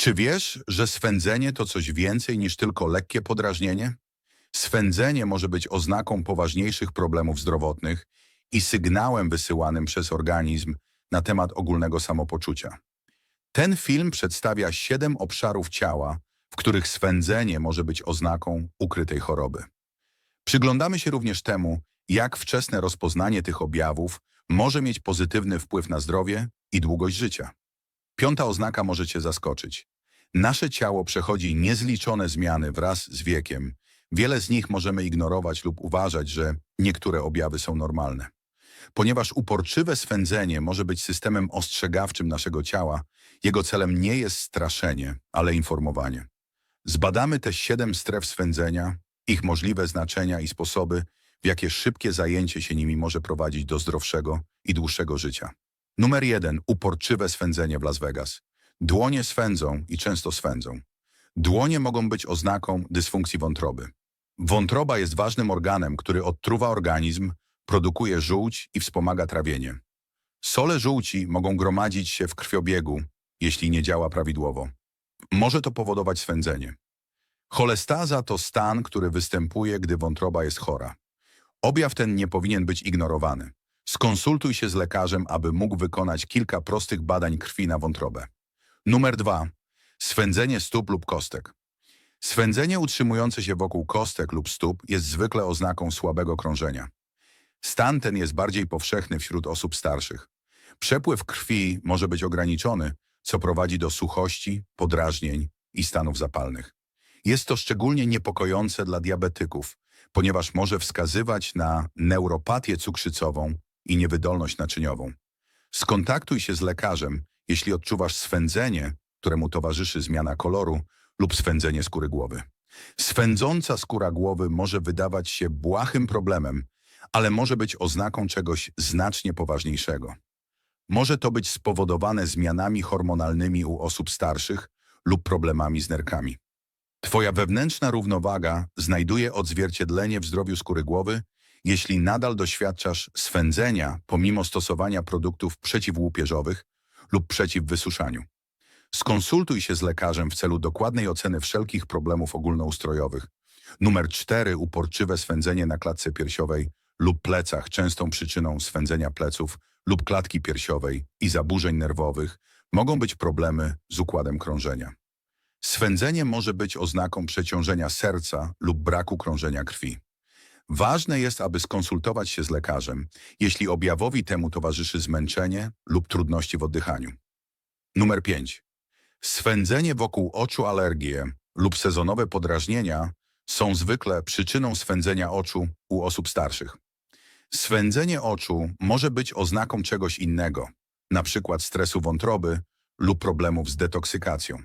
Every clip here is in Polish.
Czy wiesz, że swędzenie to coś więcej niż tylko lekkie podrażnienie? Swędzenie może być oznaką poważniejszych problemów zdrowotnych i sygnałem wysyłanym przez organizm na temat ogólnego samopoczucia. Ten film przedstawia siedem obszarów ciała, w których swędzenie może być oznaką ukrytej choroby. Przyglądamy się również temu, jak wczesne rozpoznanie tych objawów może mieć pozytywny wpływ na zdrowie i długość życia. Piąta oznaka może Cię zaskoczyć. Nasze ciało przechodzi niezliczone zmiany wraz z wiekiem. Wiele z nich możemy ignorować lub uważać, że niektóre objawy są normalne. Ponieważ uporczywe swędzenie może być systemem ostrzegawczym naszego ciała, jego celem nie jest straszenie, ale informowanie. Zbadamy te siedem stref swędzenia, ich możliwe znaczenia i sposoby, w jakie szybkie zajęcie się nimi może prowadzić do zdrowszego i dłuższego życia. Numer jeden. Uporczywe swędzenie w Las Vegas. Dłonie swędzą i często swędzą. Dłonie mogą być oznaką dysfunkcji wątroby. Wątroba jest ważnym organem, który odtruwa organizm, produkuje żółć i wspomaga trawienie. Sole żółci mogą gromadzić się w krwiobiegu, jeśli nie działa prawidłowo. Może to powodować swędzenie. Cholestaza to stan, który występuje, gdy wątroba jest chora. Objaw ten nie powinien być ignorowany. Skonsultuj się z lekarzem, aby mógł wykonać kilka prostych badań krwi na wątrobę. Numer dwa. Swędzenie stóp lub kostek. Swędzenie utrzymujące się wokół kostek lub stóp jest zwykle oznaką słabego krążenia. Stan ten jest bardziej powszechny wśród osób starszych. Przepływ krwi może być ograniczony, co prowadzi do suchości, podrażnień i stanów zapalnych. Jest to szczególnie niepokojące dla diabetyków, ponieważ może wskazywać na neuropatię cukrzycową i niewydolność naczyniową. Skontaktuj się z lekarzem, jeśli odczuwasz swędzenie, któremu towarzyszy zmiana koloru lub swędzenie skóry głowy. Swędząca skóra głowy może wydawać się błahym problemem, ale może być oznaką czegoś znacznie poważniejszego. Może to być spowodowane zmianami hormonalnymi u osób starszych lub problemami z nerkami. Twoja wewnętrzna równowaga znajduje odzwierciedlenie w zdrowiu skóry głowy, jeśli nadal doświadczasz swędzenia pomimo stosowania produktów przeciwłupieżowych lub przeciw wysuszaniu. Skonsultuj się z lekarzem w celu dokładnej oceny wszelkich problemów ogólnoustrojowych. Numer 4. Uporczywe swędzenie na klatce piersiowej lub plecach, częstą przyczyną swędzenia pleców lub klatki piersiowej i zaburzeń nerwowych mogą być problemy z układem krążenia. Swędzenie może być oznaką przeciążenia serca lub braku krążenia krwi. Ważne jest, aby skonsultować się z lekarzem, jeśli objawowi temu towarzyszy zmęczenie lub trudności w oddychaniu. Numer 5. Swędzenie wokół oczu, alergie lub sezonowe podrażnienia są zwykle przyczyną swędzenia oczu u osób starszych. Swędzenie oczu może być oznaką czegoś innego, np. stresu wątroby lub problemów z detoksykacją.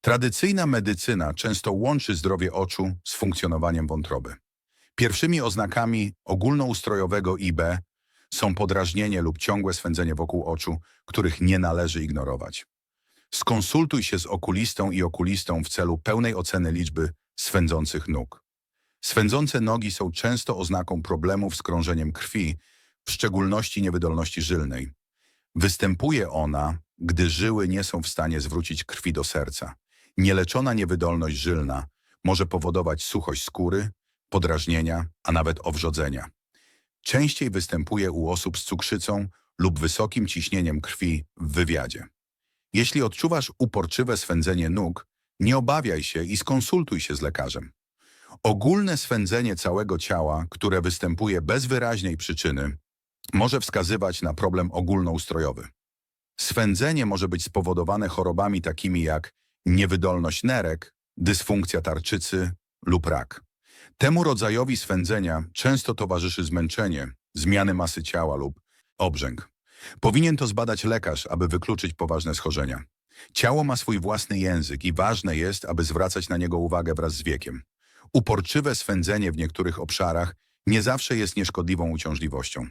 Tradycyjna medycyna często łączy zdrowie oczu z funkcjonowaniem wątroby. Pierwszymi oznakami ogólnoustrojowego IB są podrażnienie lub ciągłe swędzenie wokół oczu, których nie należy ignorować. Skonsultuj się z okulistą i okulistą w celu pełnej oceny liczby swędzących nóg. Swędzące nogi są często oznaką problemów z krążeniem krwi, w szczególności niewydolności żylnej. Występuje ona, gdy żyły nie są w stanie zwrócić krwi do serca. Nieleczona niewydolność żylna może powodować suchość skóry, podrażnienia, a nawet owrzodzenia. Częściej występuje u osób z cukrzycą lub wysokim ciśnieniem krwi w wywiadzie. Jeśli odczuwasz uporczywe swędzenie nóg, nie obawiaj się i skonsultuj się z lekarzem. Ogólne swędzenie całego ciała, które występuje bez wyraźnej przyczyny, może wskazywać na problem ogólnoustrojowy. Swędzenie może być spowodowane chorobami takimi jak niewydolność nerek, dysfunkcja tarczycy lub rak. Temu rodzajowi swędzenia często towarzyszy zmęczenie, zmiany masy ciała lub obrzęk. Powinien to zbadać lekarz, aby wykluczyć poważne schorzenia. Ciało ma swój własny język i ważne jest, aby zwracać na niego uwagę wraz z wiekiem. Uporczywe swędzenie w niektórych obszarach nie zawsze jest nieszkodliwą uciążliwością.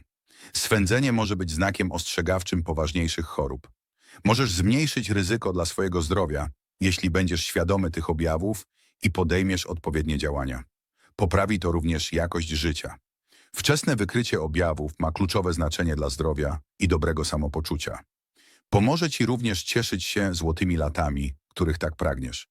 Swędzenie może być znakiem ostrzegawczym poważniejszych chorób. Możesz zmniejszyć ryzyko dla swojego zdrowia, jeśli będziesz świadomy tych objawów i podejmiesz odpowiednie działania. Poprawi to również jakość życia. Wczesne wykrycie objawów ma kluczowe znaczenie dla zdrowia i dobrego samopoczucia. Pomoże Ci również cieszyć się złotymi latami, których tak pragniesz.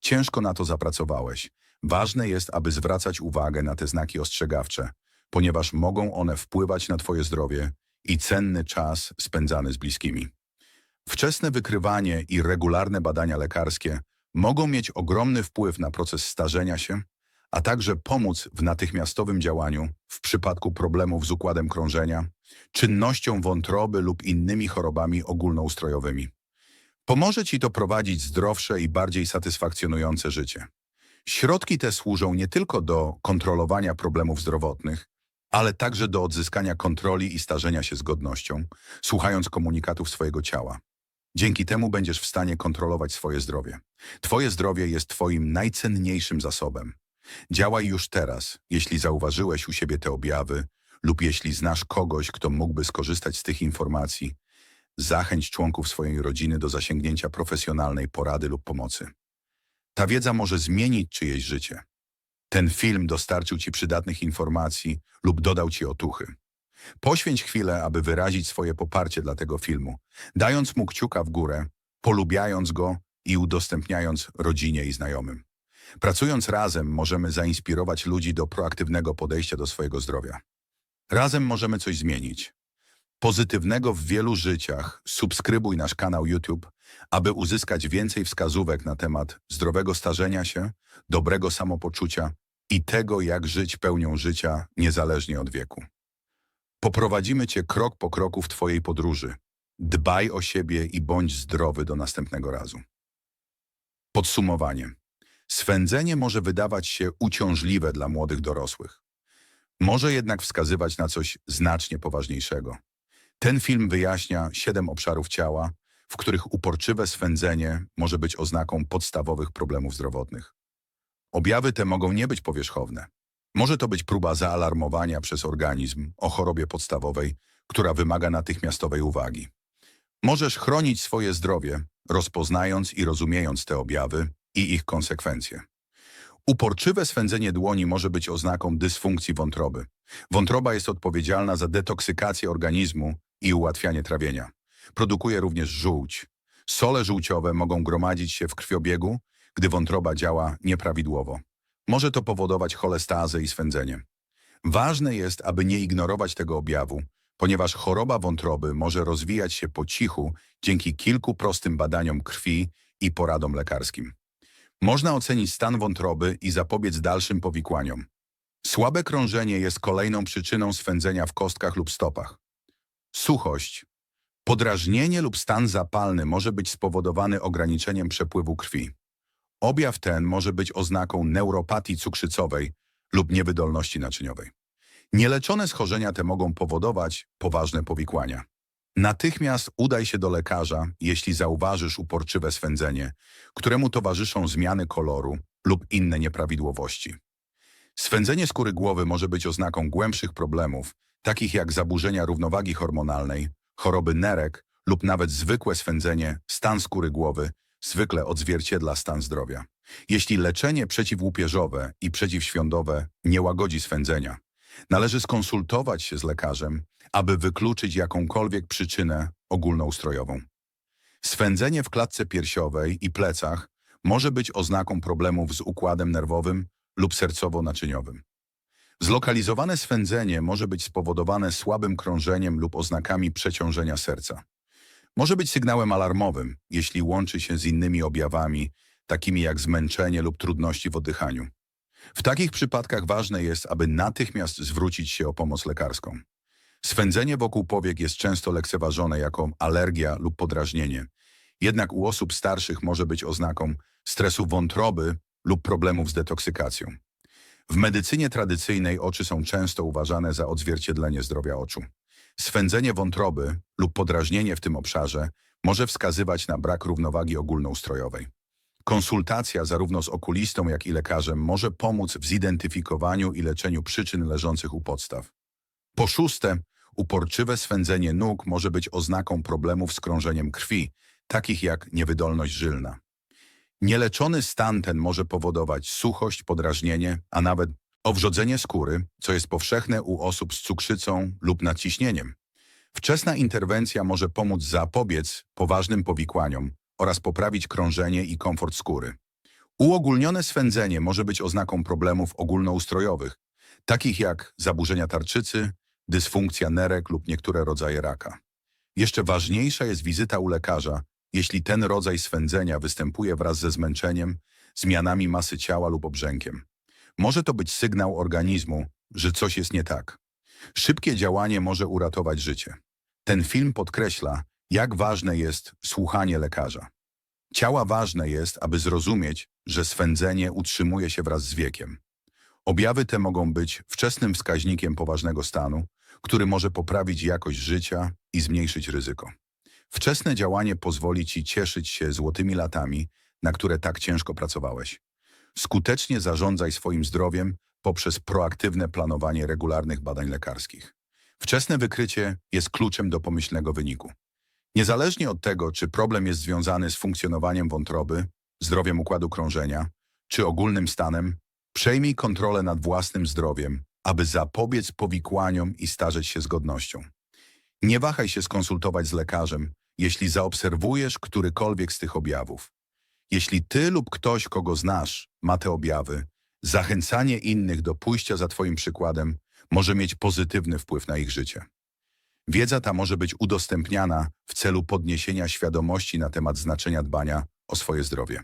Ciężko na to zapracowałeś. Ważne jest, aby zwracać uwagę na te znaki ostrzegawcze, ponieważ mogą one wpływać na Twoje zdrowie i cenny czas spędzany z bliskimi. Wczesne wykrywanie i regularne badania lekarskie mogą mieć ogromny wpływ na proces starzenia się, a także pomóc w natychmiastowym działaniu w przypadku problemów z układem krążenia, czynnością wątroby lub innymi chorobami ogólnoustrojowymi. Pomoże Ci to prowadzić zdrowsze i bardziej satysfakcjonujące życie. Środki te służą nie tylko do kontrolowania problemów zdrowotnych, ale także do odzyskania kontroli i starzenia się z godnością, słuchając komunikatów swojego ciała. Dzięki temu będziesz w stanie kontrolować swoje zdrowie. Twoje zdrowie jest Twoim najcenniejszym zasobem. Działaj już teraz, jeśli zauważyłeś u siebie te objawy lub jeśli znasz kogoś, kto mógłby skorzystać z tych informacji. Zachęć członków swojej rodziny do zasięgnięcia profesjonalnej porady lub pomocy. Ta wiedza może zmienić czyjeś życie. Ten film dostarczył Ci przydatnych informacji lub dodał Ci otuchy. Poświęć chwilę, aby wyrazić swoje poparcie dla tego filmu, dając mu kciuka w górę, polubiając go i udostępniając rodzinie i znajomym. Pracując razem możemy zainspirować ludzi do proaktywnego podejścia do swojego zdrowia. Razem możemy coś zmienić. Pozytywnego w wielu życiach subskrybuj nasz kanał YouTube, aby uzyskać więcej wskazówek na temat zdrowego starzenia się, dobrego samopoczucia i tego, jak żyć pełnią życia niezależnie od wieku. Poprowadzimy Cię krok po kroku w Twojej podróży. Dbaj o siebie i bądź zdrowy do następnego razu. Podsumowanie. Swędzenie może wydawać się uciążliwe dla młodych dorosłych. Może jednak wskazywać na coś znacznie poważniejszego. Ten film wyjaśnia siedem obszarów ciała, w których uporczywe swędzenie może być oznaką podstawowych problemów zdrowotnych. Objawy te mogą nie być powierzchowne. Może to być próba zaalarmowania przez organizm o chorobie podstawowej, która wymaga natychmiastowej uwagi. Możesz chronić swoje zdrowie, rozpoznając i rozumiejąc te objawy i ich konsekwencje. Uporczywe swędzenie dłoni może być oznaką dysfunkcji wątroby. Wątroba jest odpowiedzialna za detoksykację organizmu i ułatwianie trawienia. Produkuje również żółć. Sole żółciowe mogą gromadzić się w krwiobiegu, gdy wątroba działa nieprawidłowo. Może to powodować cholestazę i swędzenie. Ważne jest, aby nie ignorować tego objawu, ponieważ choroba wątroby może rozwijać się po cichu dzięki kilku prostym badaniom krwi i poradom lekarskim. Można ocenić stan wątroby i zapobiec dalszym powikłaniom. Słabe krążenie jest kolejną przyczyną swędzenia w kostkach lub stopach. Suchość. Podrażnienie lub stan zapalny może być spowodowany ograniczeniem przepływu krwi. Objaw ten może być oznaką neuropatii cukrzycowej lub niewydolności naczyniowej. Nieleczone schorzenia te mogą powodować poważne powikłania. Natychmiast udaj się do lekarza, jeśli zauważysz uporczywe swędzenie, któremu towarzyszą zmiany koloru lub inne nieprawidłowości. Swędzenie skóry głowy może być oznaką głębszych problemów, takich jak zaburzenia równowagi hormonalnej, choroby nerek lub nawet zwykłe swędzenie, stan skóry głowy, zwykle odzwierciedla stan zdrowia. Jeśli leczenie przeciwłupieżowe i przeciwświądowe nie łagodzi swędzenia, należy skonsultować się z lekarzem, aby wykluczyć jakąkolwiek przyczynę ogólnoustrojową. Swędzenie w klatce piersiowej i plecach może być oznaką problemów z układem nerwowym lub sercowo-naczyniowym. Zlokalizowane swędzenie może być spowodowane słabym krążeniem lub oznakami przeciążenia serca. Może być sygnałem alarmowym, jeśli łączy się z innymi objawami, takimi jak zmęczenie lub trudności w oddychaniu. W takich przypadkach ważne jest, aby natychmiast zwrócić się o pomoc lekarską. Swędzenie wokół powiek jest często lekceważone jako alergia lub podrażnienie, jednak u osób starszych może być oznaką stresu wątroby lub problemów z detoksykacją. W medycynie tradycyjnej oczy są często uważane za odzwierciedlenie zdrowia oczu. Swędzenie wątroby lub podrażnienie w tym obszarze może wskazywać na brak równowagi ogólnoustrojowej. Konsultacja zarówno z okulistą, jak i lekarzem może pomóc w zidentyfikowaniu i leczeniu przyczyn leżących u podstaw. Po szóste, uporczywe swędzenie nóg może być oznaką problemów z krążeniem krwi, takich jak niewydolność żylna. Nieleczony stan ten może powodować suchość, podrażnienie, a nawet owrzodzenie skóry, co jest powszechne u osób z cukrzycą lub nadciśnieniem. Wczesna interwencja może pomóc zapobiec poważnym powikłaniom oraz poprawić krążenie i komfort skóry. Uogólnione swędzenie może być oznaką problemów ogólnoustrojowych, takich jak zaburzenia tarczycy, dysfunkcja nerek lub niektóre rodzaje raka. Jeszcze ważniejsza jest wizyta u lekarza, jeśli ten rodzaj swędzenia występuje wraz ze zmęczeniem, zmianami masy ciała lub obrzękiem. Może to być sygnał organizmu, że coś jest nie tak. Szybkie działanie może uratować życie. Ten film podkreśla, jak ważne jest słuchanie lekarza. Ciała ważne jest, aby zrozumieć, że swędzenie utrzymuje się wraz z wiekiem. Objawy te mogą być wczesnym wskaźnikiem poważnego stanu, który może poprawić jakość życia i zmniejszyć ryzyko. Wczesne działanie pozwoli Ci cieszyć się złotymi latami, na które tak ciężko pracowałeś. Skutecznie zarządzaj swoim zdrowiem poprzez proaktywne planowanie regularnych badań lekarskich. Wczesne wykrycie jest kluczem do pomyślnego wyniku. Niezależnie od tego, czy problem jest związany z funkcjonowaniem wątroby, zdrowiem układu krążenia, czy ogólnym stanem, przejmij kontrolę nad własnym zdrowiem, aby zapobiec powikłaniom i starzeć się z godnością. Nie wahaj się skonsultować z lekarzem, jeśli zaobserwujesz którykolwiek z tych objawów. Jeśli ty lub ktoś, kogo znasz, ma te objawy, zachęcanie innych do pójścia za twoim przykładem może mieć pozytywny wpływ na ich życie. Wiedza ta może być udostępniana w celu podniesienia świadomości na temat znaczenia dbania o swoje zdrowie.